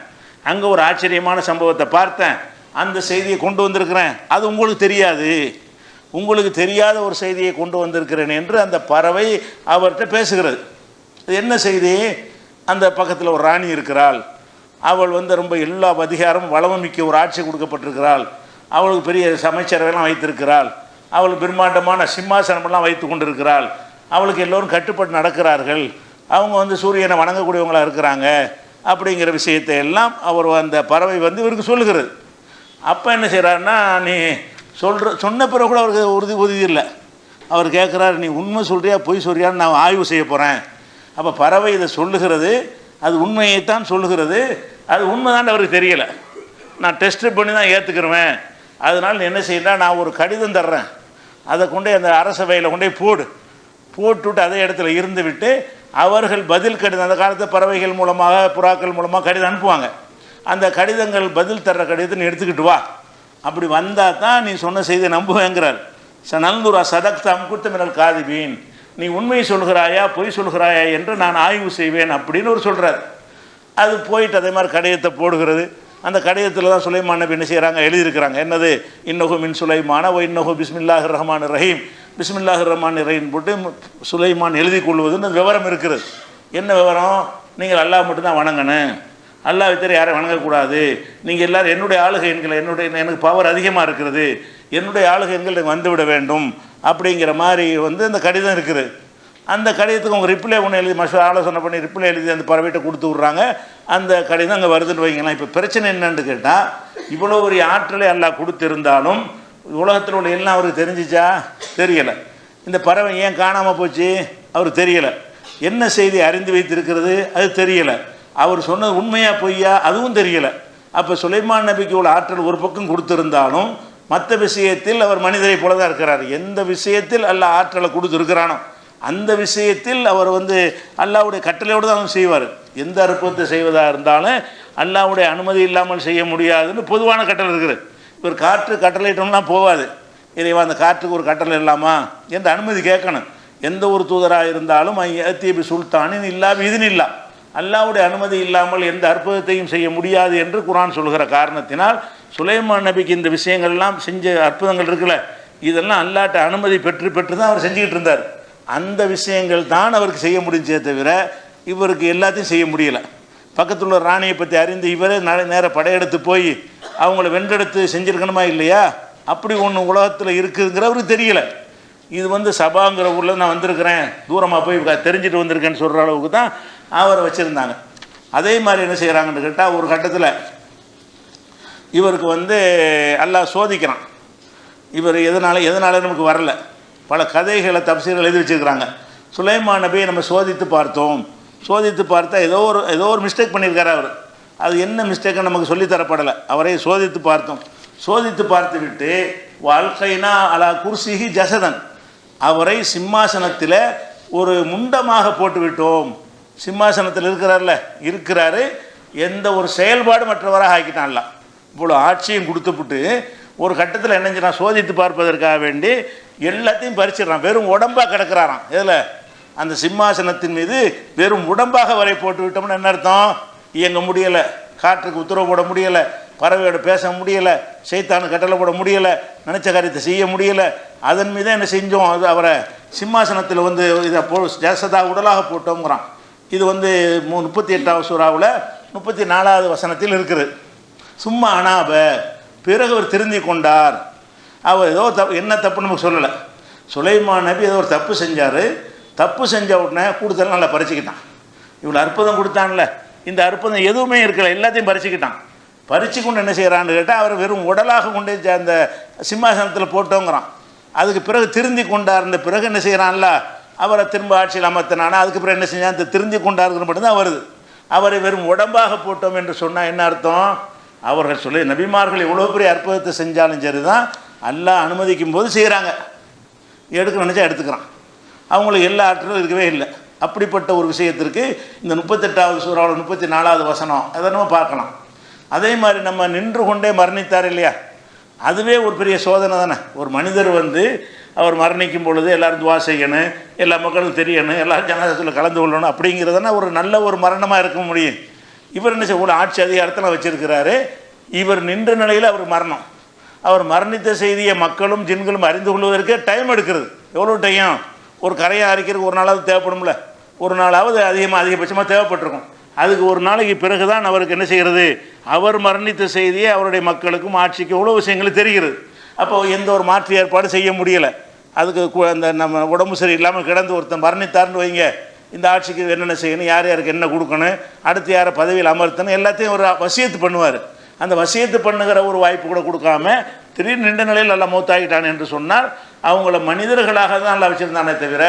[SPEAKER 1] அங்கே ஒரு ஆச்சரியமான சம்பவத்தை பார்த்தேன். அந்த செய்தியை கொண்டு வந்திருக்கிறேன். அது உங்களுக்கு தெரியாது. உங்களுக்கு தெரியாத ஒரு செய்தியை கொண்டு வந்திருக்கிறேன் என்று அந்த பறவை அவர்கிட்ட பேசுகிறது. இது என்ன செய்தி? அந்த பக்கத்தில் ஒரு ராணி இருக்கிறாள். அவள் வந்து ரொம்ப எல்லா அதிகாரமும் வளமும் மிக்க ஒரு ஆட்சி கொடுக்கப்பட்டிருக்கிறாள். அவளுக்கு பெரிய சமைச்சரவையெல்லாம் வைத்திருக்கிறாள். அவளுக்கு பிரம்மாண்டமான சிம்மாசனமெல்லாம் வைத்து கொண்டிருக்கிறாள். அவளுக்கு எல்லோரும் கட்டுப்பட்டு நடக்கிறார்கள். அவங்க வந்து சூரியனை வணங்கக்கூடியவங்களாக இருக்கிறாங்க. அப்படிங்கிற விஷயத்தை எல்லாம் அவர் அந்த பறவை வந்து இவருக்கு சொல்லுகிறது. அப்போ என்ன செய்கிறாருன்னா நீ சொல்கிற சொன்ன பிறகு கூட அவருக்கு உறுதி உறுதி இல்லை. அவர் கேட்குறாரு நீ உண்மை சொல்கிறியா பொய் சொல்றியான்னு நான் ஆய்வு செய்ய போகிறேன் அப்போ பறவை இதை சொல்லுகிறது. அது உண்மையைத்தான் சொல்லுகிறது. அது உண்மைதான் அவருக்கு தெரியலை. நான் டெஸ்ட் பண்ணி தான் ஏற்றுக்கிறேன் அதனால் நீ என்ன செய்யணும் நான் ஒரு கடிதம் தர்றேன். அதை கொண்டு அந்த அரசவையில் கொண்டு போய் போடு. போட்டுவிட்டு அதே இடத்துல இருந்து விட்டு அவர்கள் பதில் கடிதம் அந்த காலத்து பறவைகள் மூலமாக புறாக்கள் மூலமாக கடிதம் அனுப்புவாங்க. அந்த கடிதங்கள் பதில் தர்ற கடிதத்தை நீ எடுத்துக்கிட்டு வா. அப்படி வந்தால் தான் நீ சொன்ன செய்தி நம்புவேங்கிறார். ச நல்துரா சதக்தாம் அம்குத்த மினல் காதிபீன். நீ உண்மையை சொல்கிறாயா பொய் சொல்கிறாயா என்று நான் ஆய்வு செய்வேன் அப்படின்னு ஒரு சொல்கிறார் அது போயிட்டு அதே மாதிரி கடிதத்தை போடுகிறது. அந்த கடிதத்தில் தான் சுலைமான் நபி என்ன செய்கிறாங்க எழுதியிருக்கிறாங்க. என்னது? இன்னஹு மின் சுலைமான ஓ இன்னஹு பிஸ்மில்லாஹ் ரஹ்மான் ரஹீம். பிஸ்மில்லாஹ் ரஹ்மான் ரஹீம் போட்டு சுலைமான் எழுதி கொள்வதுன்னு விவரம் இருக்கிறது என்ன விவரம்? நீங்கள் அல்லாஹ் மட்டும்தான் வணங்கணும். அல்லாஹ் தவிர யாரையும் வணங்கக்கூடாது. நீங்கள் எல்லோரும் என்னுடைய ஆளுகை எண்களை என்னுடைய எனக்கு பவர் அதிகமாக இருக்கிறது என்னுடைய ஆளுகை எண்கள் வந்துவிட வேண்டும். அப்படிங்கிற மாதிரி வந்து அந்த கடிதம் இருக்குது. அந்த கடிதத்துக்கு அவங்க ரிப்ளை ஒன்று எழுதி மசு ஆலோசனை பண்ணி ரிப்ளை எழுதி அந்த பறவைகிட்ட கொடுத்து விட்றாங்க. அந்த கடிதம் அங்கே வருதுன்னு வைங்களேன். இப்போ பிரச்சனை என்னன்னு கேட்டால் இவ்வளோ ஒரு ஆற்றலை எல்லாம் கொடுத்துருந்தாலும் உலகத்தில் உள்ள எல்லாம் அவருக்கு தெரிஞ்சிச்சா? தெரியலை. இந்த பறவை ஏன் காணாமல் போச்சு? அவருக்கு தெரியலை. என்ன செய்தி அறிந்து வைத்திருக்கிறது? அது தெரியலை. அவர் சொன்னது உண்மையாக பொய்யா? அதுவும் தெரியலை. அப்போ சுலைமான் நபிக்கு உள்ள ஆற்றல் ஒரு பக்கம் கொடுத்துருந்தாலும் மற்ற விஷயத்தில் அவர் மனிதரை போல தான் இருக்கிறார். எந்த விஷயத்தில் அல்ல ஆற்றலை கொடுத்துருக்கிறானோ? அந்த விஷயத்தில் அவர் வந்து அல்லாவுடைய கட்டளையோடு தான் செய்வார். எந்த அற்புதத்தை செய்வதாக இருந்தாலும் அல்லாவுடைய அனுமதி இல்லாமல் செய்ய முடியாதுன்னு பொதுவான கட்டளை இருக்குது. இவர் காற்று கட்டளையிட்டோம்லாம் போகாது. இறைவா அந்த காற்றுக்கு ஒரு கட்டளை இல்லாமா? என்ற அனுமதி கேட்கணும். எந்த ஒரு தூதராக இருந்தாலும் ஐயத்தீபி சுல்தானின் இல்லா இதுன்னு இல்லா. அல்லாவுடைய அனுமதி இல்லாமல் எந்த அற்புதத்தையும் செய்ய முடியாது என்று குரான் சொல்கிற காரணத்தினால் சுலைமான் நபிக்கு இந்த விஷயங்கள்லாம் செஞ்ச அற்புதங்கள் இருக்குல்ல இதெல்லாம் அல்லாட்ட அனுமதி பெற்று பெற்று தான் அவர் செஞ்சுக்கிட்டு இருந்தார். அந்த விஷயங்கள் தான் அவருக்கு செய்ய முடிஞ்சே தவிர இவருக்கு எல்லாத்தையும் செய்ய முடியல. பக்கத்தில் உள்ள ராணியை பற்றி அறிந்து இவரே நேராக படையெடுத்து போய் அவங்கள வென்றெடுத்து செஞ்சுருக்கணுமா இல்லையா? அப்படி ஒன்று உலகத்தில் இருக்குதுங்கிறவருக்கு தெரியல. இது வந்து சபாங்கிற ஊரில் நான் வந்திருக்கிறேன் தூரமாக போய் தெரிஞ்சுட்டு வந்திருக்கேன்னு சொல்கிற அளவுக்கு தான் அவரை வச்சுருந்தாங்க. அதே மாதிரி என்ன செய்கிறாங்கன்னு கேட்டால் ஒரு கட்டத்தில் இவருக்கு வந்து எல்லாம் சோதிக்கிறான். இவர் எதனால எதனால நமக்கு வரல. பல கதைகளை தப்சீர்கள் எழுதி வச்சிருக்கிறாங்க. சுலைமான் நபியை நம்ம சோதித்து பார்த்தோம். சோதித்து பார்த்தா ஏதோ ஒரு ஏதோ ஒரு மிஸ்டேக் பண்ணியிருக்காரு அவர். அது என்ன மிஸ்டேக்குன்னு நமக்கு சொல்லித் தரப்படலை. அவரை சோதித்து பார்த்தோம். சோதித்து பார்த்து விட்டு வாழ்க்கைனா அலா குர்சிஹி ஜசதன். அவரை சிம்மாசனத்தில் ஒரு முண்டமாக போட்டு விட்டோம் சிம்மாசனத்தில் இருக்கிறார்ல இருக்கிறாரு. எந்த ஒரு செயல்பாடு மற்றவராக ஆக்கிட்டான்லாம் இவ்வளோ ஆட்சியும் கொடுத்துப்புட்டு ஒரு கட்டத்தில் என்ன செஞ்சான் சோதித்து பார்ப்பதற்காக வேண்டி எல்லாத்தையும் பறிச்சிடுறான். வெறும் உடம்பாக கிடக்கிறாராம். இதில் அந்த சிம்மாசனத்தின் மீது வெறும் உடம்பாக வரை போட்டு விட்டோம்னு என்ன அர்த்தம்? இயங்க முடியலை. காற்றுக்கு உத்தரவு போட முடியலை. பறவையோட பேச முடியலை. சைத்தானு கட்டளை போட முடியலை. நினச்ச காரியத்தை செய்ய முடியலை. அதன் மீது என்ன செஞ்சோம்? அது அவரை சிம்மாசனத்தில் வந்து இதை போ ஜசதா உடலாக போட்டோங்கிறான். இது வந்து மு முப்பத்தி எட்டாவது சூறாவில் முப்பத்தி நாலாவது வசனத்தில் இருக்குது. சும்மா அனாப பிறகு அவர் திருந்தி கொண்டார். அவர் ஏதோ தப்பு என்ன தப்பு நமக்கு சொல்லலை. சுலைமான் நபி ஏதோ ஒரு தப்பு செஞ்சார். தப்பு செஞ்ச உடனே கூடுதல் நல்லா பறிச்சுக்கிட்டான். இவ்வளோ அற்புதம் கொடுத்தான்ல. இந்த அற்புதம் எதுவுமே இருக்கல. எல்லாத்தையும் பறிச்சுக்கிட்டான். பறிச்சு கொண்டு என்ன செய்கிறான்னு கேட்டால் அவர் வெறும் உடலாக கொண்டு அந்த சிம்மாசனத்தில் போட்டோங்கிறான். அதுக்கு பிறகு திருந்தி கொண்டார். இந்த பிறகு என்ன செய்கிறான்ல அவரை திரும்ப ஆட்சியில் அமர்த்தினானா? அதுக்கு பிறகு என்ன செஞ்சான்? இந்த திருந்தி கொண்டாருங்கிற மட்டும்தான் வருது. அவரை வெறும் உடம்பாக போட்டோம் என்று சொன்னால் என்ன அர்த்தம்? அவர்கள் சொல்லி நபிமார்கள் எவ்வளோ பெரிய அற்புதத்தை செஞ்சாலும் சரி தான் எல்லாம் அனுமதிக்கும் போது செய்கிறாங்க எடுக்க நினச்சா எடுத்துக்கிறான். அவங்களுக்கு எல்லா ஆற்றலும் இருக்கவே இல்லை. அப்படிப்பட்ட ஒரு விஷயத்திற்கு இந்த முப்பத்தெட்டாவது சூறாவில் முப்பத்தி நாலாவது வசனம் அதை நம்ம பார்க்கலாம். அதே மாதிரி நம்ம நின்று கொண்டே மரணித்தார் இல்லையா? அதுவே ஒரு பெரிய சோதனை தானே. ஒரு மனிதர் வந்து அவர் மரணிக்கும் பொழுது எல்லோரும் துவா செய்யணும் எல்லா மக்களும் தெரியணும் எல்லாரும் ஜனதத்தில் கலந்து கொள்ளணும் அப்படிங்கிறதுனா ஒரு நல்ல ஒரு மரணமாக இருக்க முடியும். இவர் என்ன செய்ய இவ்வளோ ஆட்சி அதிகாரத்தில் வச்சிருக்கிறாரு. இவர் நின்ற நிலையில் அவர் மரணம். அவர் மரணித்த செய்தியை மக்களும் ஜின்களும் அறிந்து கொள்வதற்கே டைம் எடுக்கிறது. எவ்வளோ டைம் ஒரு கரையை அரைக்கிறதுக்கு ஒரு நாளாவது தேவைப்படும்ல? ஒரு நாளாவது அதிகமாக அதிகபட்சமாக தேவைப்பட்டிருக்கும். அதுக்கு ஒரு நாளைக்கு பிறகு தான் அவருக்கு என்ன செய்கிறது? அவர் மரணித்த செய்தியை அவருடைய மக்களுக்கும் ஆட்சிக்கும் எவ்வளோ விஷயங்கள் தெரிகிறது. அப்போ எந்த ஒரு மாற்று ஏற்பாடு செய்ய முடியலை. அதுக்கு அந்த நம்ம உடம்பு சரியில்லாமல் கிடந்து ஒருத்தன் மரணித்தார்னு வைங்க. இந்த ஆட்சிக்கு என்னென்ன செய்யணும் யார் யாருக்கு என்ன கொடுக்கணும் அடுத்து யாரை பதவியில் அமர்த்தணும் எல்லாத்தையும் ஒரு வசியத்து பண்ணுவார். அந்த வசியத்து பண்ணுகிற ஒரு வாய்ப்பு கூட கொடுக்காம திடீர்னு நின்ற நிலையில் நல்லா மூத்தாகிட்டான் என்று சொன்னால் அவங்கள மனிதர்களாக தான் நல்லா வச்சுருந்தானே தவிர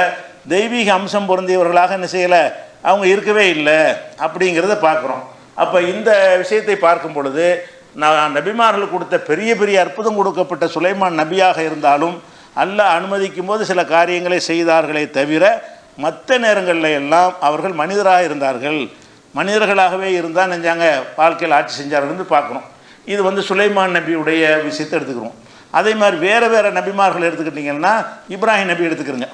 [SPEAKER 1] தெய்வீக அம்சம் பொருந்தியவர்களாக என்ன செய்யலை? அவங்க இருக்கவே இல்லை அப்படிங்கிறத பார்க்குறோம். அப்போ இந்த விஷயத்தை பார்க்கும் பொழுது நான் நபிமார்கள் கொடுத்த பெரிய பெரிய அற்புதம் கொடுக்கப்பட்ட சுலைமான் நபியாக இருந்தாலும் அல்ல அனுமதிக்கும் போது சில காரியங்களை செய்தார்களே தவிர மற்ற நேரங்களில் எல்லாம் அவர்கள் மனிதராக இருந்தார்கள். மனிதர்களாகவே இருந்தால் நெஞ்சாங்க வாழ்க்கையில் ஆட்சி செஞ்சார்கள்னு பார்க்குறோம் இது வந்து சுலைமான் நபியுடைய விஷயத்தை எடுத்துக்கிறோம். அதே மாதிரி வேறு வேறு நபிமார்கள் எடுத்துக்கிட்டிங்கன்னா இப்ராஹிம் நபி எடுத்துக்கிறங்க.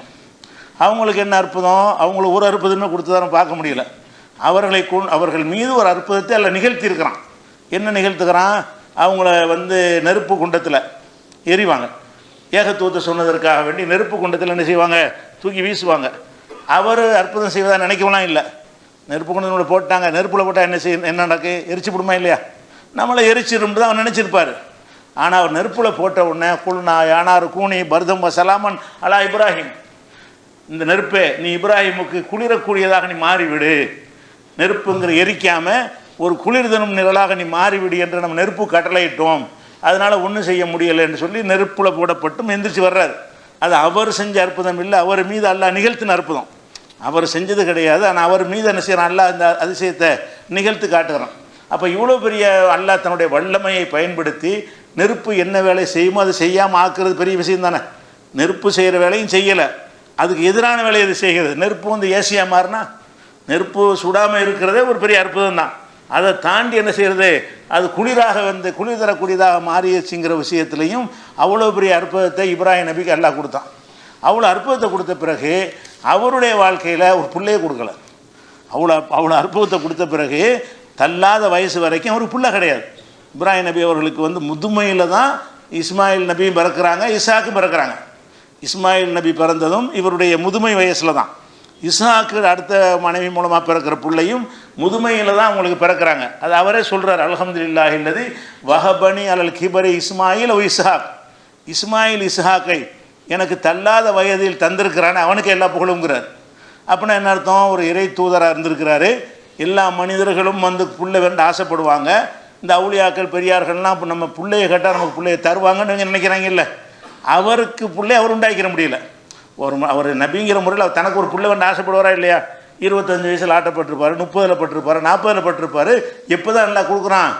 [SPEAKER 1] அவங்களுக்கு என்ன அற்புதம்? அவங்களுக்கு ஒரு அற்புதமே கொடுத்ததான பார்க்க முடியல. அவர்களை கொ அவர்கள் மீது ஒரு அற்புதத்தை அல்ல நிகழ்த்தியிருக்கிறான். என்ன நிகழ்த்துக்கிறான் அவங்கள வந்து நெருப்பு குண்டத்தில் எரிவாங்க ஏகத்துவத்தை சொன்னதற்காக வேண்டி நெருப்பு குண்டத்தில் என்ன செய்வாங்க? தூக்கி வீசுவாங்க. அவர் அற்புதம் செய்வதாக நினைக்கலாம் இல்லை. நெருப்பு கொண்டு நம்மளை போட்டாங்க. நெருப்பில் போட்டால் என்ன செய்ய என்ன நடக்கு? எரிச்சு விடுமா இல்லையா? நம்மளை எரிச்சிரும் தான் அவர் நினச்சிருப்பார். ஆனால் அவர் நெருப்பில் போட்ட உடனே குல்னா யானார் கூனி பர்தம் சலாமன் அலா இப்ராஹிம். இந்த நெருப்பே நீ இப்ராஹிமுக்கு குளிரக்கூடியதாக நீ மாறிவிடு. நெருப்புங்கிற எரிக்காமல் ஒரு குளிர்தனும் நிழலாக நீ மாறிவிடு என்று நம்ம நெருப்பு கட்டளையிட்டோம். அதனால் ஒன்றும் செய்ய முடியலைன்னு சொல்லி நெருப்பில் போடப்பட்டும் எந்திரிச்சு வர்றாரு. அது அவர் செஞ்ச அற்புதம் இல்லை அவர் மீது அல்லா நிகழ்த்தின அற்புதம். அவர் செஞ்சது கிடையாது. ஆனால் அவர் மீது என்ன செய்கிறோம் அல்லா இந்த அதிசயத்தை நிகழ்த்து காட்டுகிறான். அப்போ இவ்வளோ பெரிய அல்லாஹ் தன்னுடைய வல்லமையை பயன்படுத்தி நெருப்பு என்ன வேலை செய்யுமோ அதை செய்யாமல் ஆக்குறது பெரிய விஷயம் தானே? நெருப்பு செய்கிற வேலையும் செய்யலை. அதுக்கு எதிரான வேலையை இது செய்கிறது? நெருப்பு வந்து ஏசியாக மாறினா? நெருப்பு சுடாமல் இருக்கிறதே ஒரு பெரிய அற்புதம் தான். அதை தாண்டி என்ன செய்கிறது அது குளிராக வந்து குளிர் தரக்கூடியதாக மாறிடுச்சுங்கிற விஷயத்துலையும் அவ்வளோ பெரிய அற்புதத்தை இப்ராஹிம் நபிக்கு அல்லாஹ் கொடுத்தான். அவ்வளோ அற்புதத்தை கொடுத்த பிறகு அவருடைய வாழ்க்கையில் ஒரு பிள்ளையை கொடுக்கல. அவ்வளோ அவ்வளோ அற்புதத்தை கொடுத்த பிறகு தள்ளாத வயசு வரைக்கும் அவருக்கு பிள்ளை கிடையாது. இப்ராஹிம் நபி அவர்களுக்கு வந்து முதுமையில் தான் இஸ்மாயில் நபியும் பிறக்கிறாங்க இசாக்கும் பிறக்கிறாங்க. இஸ்மாயில் நபி பிறந்ததும் இவருடைய முதுமை வயசில் தான். இஸ்ஹாக்கு அடுத்த மனைவி மூலமாக பிறக்கிற பிள்ளையும் முதுமையில் தான் அவங்களுக்கு பிறக்கிறாங்க. அது அவரே சொல்கிறார் அல்ஹம்துலில்லாஹ் இல்லாஹில்லது வஹபனி அலல் கிபரி இஸ்மாயில் ஓ இஸ்ஹாக் இஸ்மாயில் இஸ்ஹாக்கை எனக்கு தள்ளாத வயதில் தந்திருக்கிறான்னு அவனுக்கு எல்லா புகழுங்கிறார் அப்படின்னா என்ன அர்த்தம்? ஒரு இறை தூதராக இருந்திருக்கிறாரு. எல்லா மனிதர்களும் வந்து புள்ளை வேண்டு ஆசைப்படுவாங்க. இந்த அவுளியாக்கள் பெரியார்கள்லாம் இப்போ நம்ம பிள்ளைய கேட்டால் நமக்கு பிள்ளைய தருவாங்கன்னு நினைக்கிறாங்க இல்லை அவருக்கு பிள்ளை அவர் உண்டாக்கிற முடியல. ஒரு அவர் நபிங்கிற முறையில் அவர் தனக்கு ஒரு பிள்ளை வேண்டு ஆசைப்படுவாரா இல்லையா? இருபத்தஞ்சு வயசில் ஆட்டப்பட்டிருப்பார் முப்பதில் பட்டிருப்பார் நாற்பதில் பட்டிருப்பார். எப்போ தான் நல்லா கொடுக்குறான்?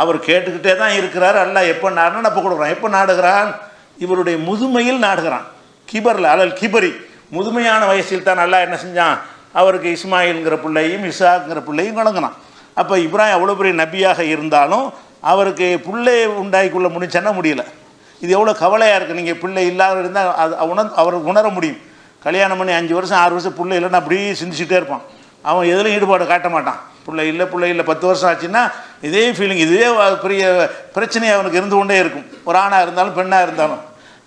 [SPEAKER 1] அவர் கேட்டுக்கிட்டே தான் இருக்கிறார். அல்ல எப்போ நாடுனா அப்போ கொடுக்குறான்? எப்போ நாடுகிறான்? இவருடைய முதுமையில் நாடுகிறான். கிபரில் அலல் கிபரி முதுமையான வயசில் தான் நல்லா என்ன செஞ்சான்? அவருக்கு இஸ்மாயில்ங்கிற பிள்ளையும் இசாக்குங்கிற பிள்ளையும் வழங்கினான் அப்போ இப்ராஹிம் அவ்வளோ பெரிய நபியாக இருந்தாலும் அவருக்கு பிள்ளை உண்டாய்க்குள்ளே கொள்ள முடிச்சன்னா முடியல. இது எவ்வளோ கவலையாக இருக்குது நீங்கள் பிள்ளை இல்லாத இருந்தால் அது உணர் அவர் உணர முடியும். கல்யாணம் பண்ணி அஞ்சு வருஷம் ஆறு வருஷம் பிள்ளை இல்லைன்னா அப்படியே சிந்திச்சுட்டே இருப்பான். அவன் எதுலையும் ஈடுபாடு காட்ட மாட்டான். பிள்ளை இல்லை பிள்ளை இல்லை பத்து வருஷம் ஆச்சுன்னா இதே ஃபீலிங் இதே பெரிய பிரச்சனை அவனுக்கு இருந்து கொண்டே இருக்கும். ஒரு ஆணாக இருந்தாலும் பெண்ணாக இருந்தாலும்.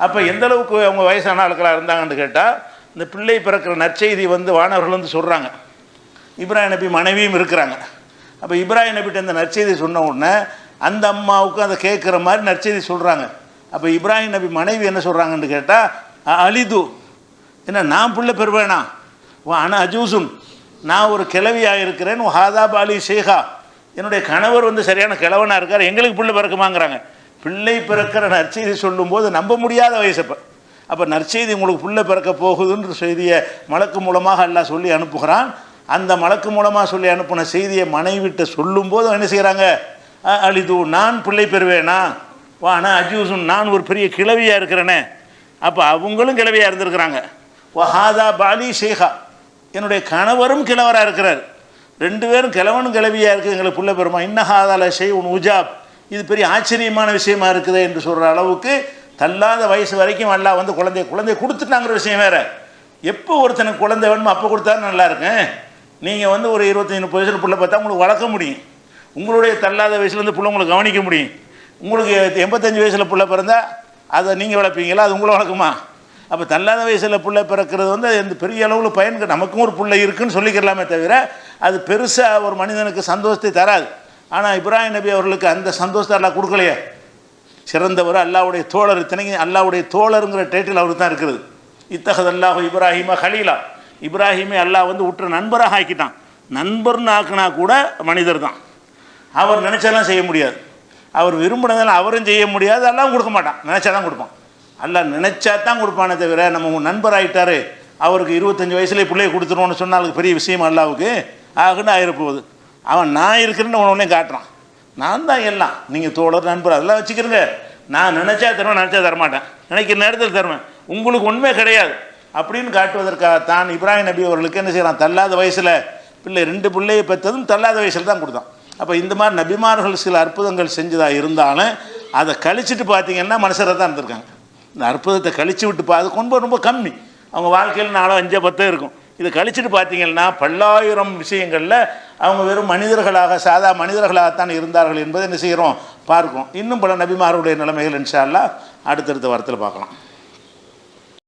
[SPEAKER 1] அப்போ எந்த அளவுக்கு அவங்க வயசான ஆட்களாக இருந்தாங்கன்னு கேட்டால் இந்த பிள்ளை பிறக்கிற நற்செய்தி வந்து வானவர்கள் வந்து சொல்கிறாங்க இப்ராஹிம் நபி மனைவியும் இருக்கிறாங்க. அப்போ இப்ராஹிம் நபிட்ட இந்த நற்செய்தி சொன்ன உடனே அந்த அம்மாவுக்கு அதை கேட்குற மாதிரி நற்செய்தி சொல்கிறாங்க அப்போ இப்ராஹிம் நபி மனைவி என்ன சொல்கிறாங்கன்னு கேட்டால் அலிது. என்ன நான் பிள்ளை பெறுவேனா? ஆனால் அஜூசுன். நான் ஒரு கிழவியாக இருக்கிறேன். ஹாதா பாலி ஷேகா. என்னுடைய கணவர் வந்து சரியான கிழவனாக இருக்கார். எங்களுக்கு பிள்ளை பிறக்குமாங்கிறாங்க. பிள்ளை பிறக்கிற நற்செய்தி சொல்லும்போது நம்ப முடியாத வயசு இப்போ அப்போ நற்செய்தி உங்களுக்கு பிள்ளை பிறக்க போகுதுன்ற செய்தியை மலக்கு மூலமாக எல்லாம் சொல்லி அனுப்புகிறான். அந்த மலக்கு மூலமாக சொல்லி அனுப்பின செய்தியை மனைவிட்ட சொல்லும்போது என்ன செய்கிறாங்க? அழிது நான் பிள்ளை பெறுவேனா? வா நான் அஜூசும் நான் ஒரு பெரிய கிழவியாக இருக்கிறேனே. அப்போ அவங்களும் கிழவியாக இருந்திருக்கிறாங்க. வஹாதா பாலி ஷேகா. என்னுடைய கணவரும் கிழவராக இருக்கிறார். ரெண்டு பேரும் கிழவனும் கிழவியாக இருக்குது எங்களுக்கு பிள்ளை பெருமா இன்னஹாதால ஷெய் உன் உஜாப். இது பெரிய ஆச்சரியமான விஷயமா இருக்குது என்று சொல்கிற அளவுக்கு தள்ளாத வயசு வரைக்கும் அல்லா வந்து குழந்தைய குழந்தைய கொடுத்துட்டாங்கிற விஷயம் வேற. எப்போ ஒருத்தனுக்கு குழந்தை வேணுமோ அப்போ கொடுத்தா நல்லா நீங்கள் வந்து ஒரு இருபத்தஞ்சி முப்பது வயசில் பிள்ளை பார்த்தா உங்களுக்கு வளர்க்க முடியும். உங்களுடைய தள்ளாத வயசுலேருந்து பிள்ளை உங்களுக்கு கவனிக்க முடியும். உங்களுக்கு எண்பத்தஞ்சு வயசில் பிள்ளை பிறந்தால் அதை நீங்கள் வளர்ப்பீங்களா? அது உங்களை வளர்க்குமா? அப்போ தள்ளாத வயசில் பிள்ளை பிறக்கிறது வந்து எந்த பெரிய அளவில் பயன் நமக்கும் ஒரு பிள்ளை இருக்குன்னு சொல்லிக்கலாமே தவிர அது பெருசாக ஒரு மனிதனுக்கு சந்தோஷத்தை தராது. ஆனால் இப்ராஹிம் நபி அவர்களுக்கு அந்த சந்தோஷத்தை எல்லாம் கொடுக்கலையே. சிறந்தவர் அல்லாவுடைய தோழர் இத்தனைக்கும் அல்லாவுடைய தோழருங்கிற டைட்டில் அவருக்கு தான் இருக்குது. இத்தகது அல்லாஹ் இப்ராஹிமா ஹலீலா. இப்ராஹிமே அல்லாஹ் வந்து உற்ற நண்பராக ஆக்கிட்டான். நண்பர்னு ஆக்கினா கூட மனிதர் தான் அவர் நினச்சாலாம் செய்ய முடியாது. அவர் விரும்பினதெல்லாம் அவரும் செய்ய முடியாது எல்லாம் கொடுக்க மாட்டான். நினச்சா தான் கொடுப்பான். அல்லாஹ் நினச்சா தான் கொடுப்பானே தவிர நம்ம நண்பர் ஆகிட்டாரு அவருக்கு இருபத்தஞ்சி வயசுலேயே பிள்ளைய கொடுத்துருவோன்னு சொன்னால் பெரிய விஷயம் அல்லாவுக்கு ஆகுன்னு ஆயிருப்போகுது. அவன் நான் இருக்கிறேன்னு உடனே காட்டுறான். நான் தான் எல்லாம். நீங்கள் தோழர் நண்பர் அதெல்லாம் வச்சுக்கிறீங்க. நான் நினச்சா தருவேன் நினச்சா தரமாட்டேன். நினைக்கிற நேரத்தில் தருவேன். உங்களுக்கு ஒன்றுமே கிடையாது. அப்படின்னு காட்டுவதற்காக தான் இப்ராஹிம் நபி அவர்களுக்கு என்ன செய்கிறான் தள்ளாத வயசில் பிள்ளை ரெண்டு பிள்ளையை பெற்றதும் தள்ளாத வயசில் தான் கொடுத்தான். அப்போ இந்த மாதிரி நபிமார்கள் சில அற்புதங்கள் செஞ்சதாக இருந்தாலும் அதை கழிச்சிட்டு பார்த்தீங்கன்னா மனுஷராக தான் இருந்திருக்காங்க. இந்த அற்புதத்தை கழிச்சு விட்டு பா அது கொண்டு ரொம்ப கம்மி. அவங்க வாழ்க்கையில் நாலோ அஞ்சோ பத்தோ இருக்கும். இதை கழிச்சுட்டு பார்த்தீங்கன்னா பல்லாயிரம் விஷயங்களில் அவங்க வெறும் மனிதர்களாக சாதா மனிதர்களாகத்தான் இருந்தார்கள் என்பதை என்ன செய்கிறோம்? பார்க்கும் இன்னும் பல நபிமாருடைய நிலைமைகள் இன்ஷா அடுத்தடுத்த வாரத்தில் பார்க்கலாம்.